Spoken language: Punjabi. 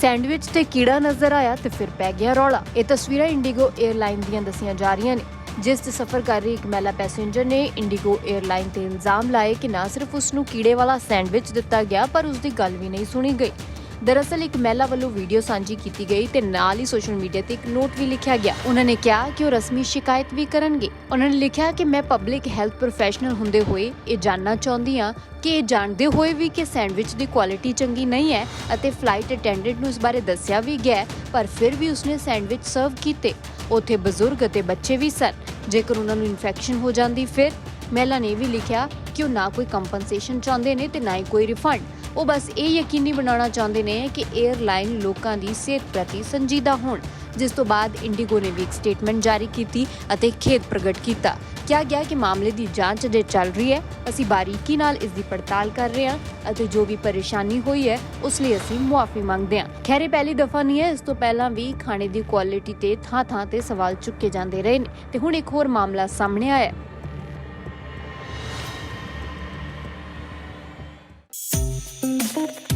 ਸੈਂਡਵਿਚ ਤੇ ਕੀੜਾ ਨਜ਼ਰ ਆਇਆ ਤੇ ਫਿਰ ਪੈ ਗਿਆ ਰੌਲਾ। ਇਹ ਤਸਵੀਰਾਂ ਇੰਡੀਗੋ 에ਅਰਲਾਈਨ ਦੀਆਂ ਦੱਸੀਆਂ ਜਾ ਰਹੀਆਂ ਨੇ, ਜਿਸ ਚ ਸਫ਼ਰ ਕਰ ਰਹੀ ਇੱਕ ਮਹਿਲਾ ਪੈਸੇਂਜਰ ਨੇ ਇੰਡੀਗੋ 에ਅਰਲਾਈਨ ਤੇ ਇਲਜ਼ਾਮ ਲਾਏ ਕਿ ਨਾ ਸਿਰਫ ਉਸ ਨੂੰ ਕੀੜੇ ਵਾਲਾ ਸੈਂਡਵਿਚ ਦਿੱਤਾ ਗਿਆ, ਪਰ ਉਸ ਦੀ ਗੱਲ ਵੀ ਨਹੀਂ ਸੁਣੀ ਗਈ। ਦਰਅਸਲ ਇੱਕ ਮਹਿਲਾ ਵੱਲੋਂ ਵੀਡੀਓ ਸਾਂਝੀ ਕੀਤੀ ਗਈ ਤੇ ਨਾਲ ਹੀ ਸੋਸ਼ਲ ਮੀਡੀਆ ਤੇ ਇੱਕ ਨੋਟ ਵੀ ਲਿਖਿਆ ਗਿਆ। ਉਹਨਾਂ ਨੇ ਕਿਹਾ ਕਿ ਉਹ ਰਸਮੀ ਸ਼ਿਕਾਇਤ ਵੀ ਕਰਨਗੇ। ਉਹਨਾਂ ਨੇ ਲਿਖਿਆ ਕਿ ਮੈਂ ਪਬਲਿਕ ਹੈਲਥ ਪ੍ਰੋਫੈਸ਼ਨਲ ਹੁੰਦੇ ਹੋਏ ਇਹ ਜਾਣਨਾ ਚਾਹੁੰਦੀ ਹਾਂ ਕਿ ਇਹ ਜਾਣਦੇ ਹੋਏ ਵੀ ਕਿ ਸੈਂਡਵਿਚ ਦੀ ਕੁਆਲਿਟੀ ਚੰਗੀ ਨਹੀਂ ਹੈ ਅਤੇ ਫਲਾਈਟ ਅਟੈਂਡੈਂਟ ਨੂੰ ਇਸ ਬਾਰੇ ਦੱਸਿਆ ਵੀ ਗਿਆ ਪਰ ਫਿਰ ਵੀ ਉਸਨੇ ਸੈਂਡਵਿਚ ਸਰਵ ਕੀਤੇ। ਉੱਥੇ ਬਜ਼ੁਰਗ ਅਤੇ ਬੱਚੇ ਵੀ ਸਨ। ਜੇਕਰ ਉਹਨਾਂ ਨੂੰ ਇਨਫੈਕਸ਼ਨ ਹੋ ਜਾਂਦੀ ਫਿਰ, ਮਹਿਲਾ ਨੇ ਵੀ ਲਿਖਿਆ ਕਿ ਉਹ ਨਾ ਕੋਈ ਕੰਪਨਸੇਸ਼ਨ ਚਾਹੁੰਦੇ ਨੇ ਤੇ ਨਾ ਹੀ ਕੋਈ ਰਿਫੰਡ ਉਹ ਬਸ ਇਹ ਯਕੀਨੀ ਬਣਾਉਣਾ ਚਾਹੁੰਦੇ ਨੇ ਕਿ 에ਅਰਲਾਈਨ ਲੋਕਾਂ ਦੀ ਸਿਹਤ ਪ੍ਰਤੀ ਸੰਜੀਦਾ ਹੋਣ, ਜਿਸ ਤੋਂ ਬਾਅਦ ਇੰਡੀਗੋ ਨੇ ਵੀ ਇੱਕ ਸਟੇਟਮੈਂਟ ਜਾਰੀ ਕੀਤੀ ਅਤੇ ਖੇਦ ਪ੍ਰਗਟ ਕੀਤਾ। ਕਿਹਾ ਗਿਆ ਕਿ ਮਾਮਲੇ ਦੀ ਜਾਂਚ ਅਜੇ ਚੱਲ ਰਹੀ ਹੈ। ਅਸੀਂ ਬਾਰੀਕੀ ਨਾਲ ਇਸ ਦੀ ਪੜਤਾਲ ਕਰ ਰਹੇ ਹਾਂ ਅਤੇ ਜੋ ਵੀ ਪਰੇਸ਼ਾਨੀ ਹੋਈ ਹੈ, ਉਸ ਲਈ ਅਸੀਂ ਮੁਆਫੀ ਮੰਗਦੇ ਹਾਂ। ਖੈਰ ਪਹਿਲੀ ਦਫਾ ਨਹੀਂ ਹੈ। ਇਸ ਤੋਂ ਪਹਿਲਾਂ ਵੀ ਖਾਣੇ ਦੀ ਕੁਆਲਿਟੀ ਤੇ ਥਾਂ-ਥਾਂ ਤੇ ਸਵਾਲ ਚੁੱਕੇ ਜਾਂਦੇ ਰਹੇ ਨੇ। ਤੇ ਹੁਣ ਇੱਕ ਹੋਰ ਮਾਮਲਾ ਸਾਹਮਣੇ ਆਇਆ ਹੈ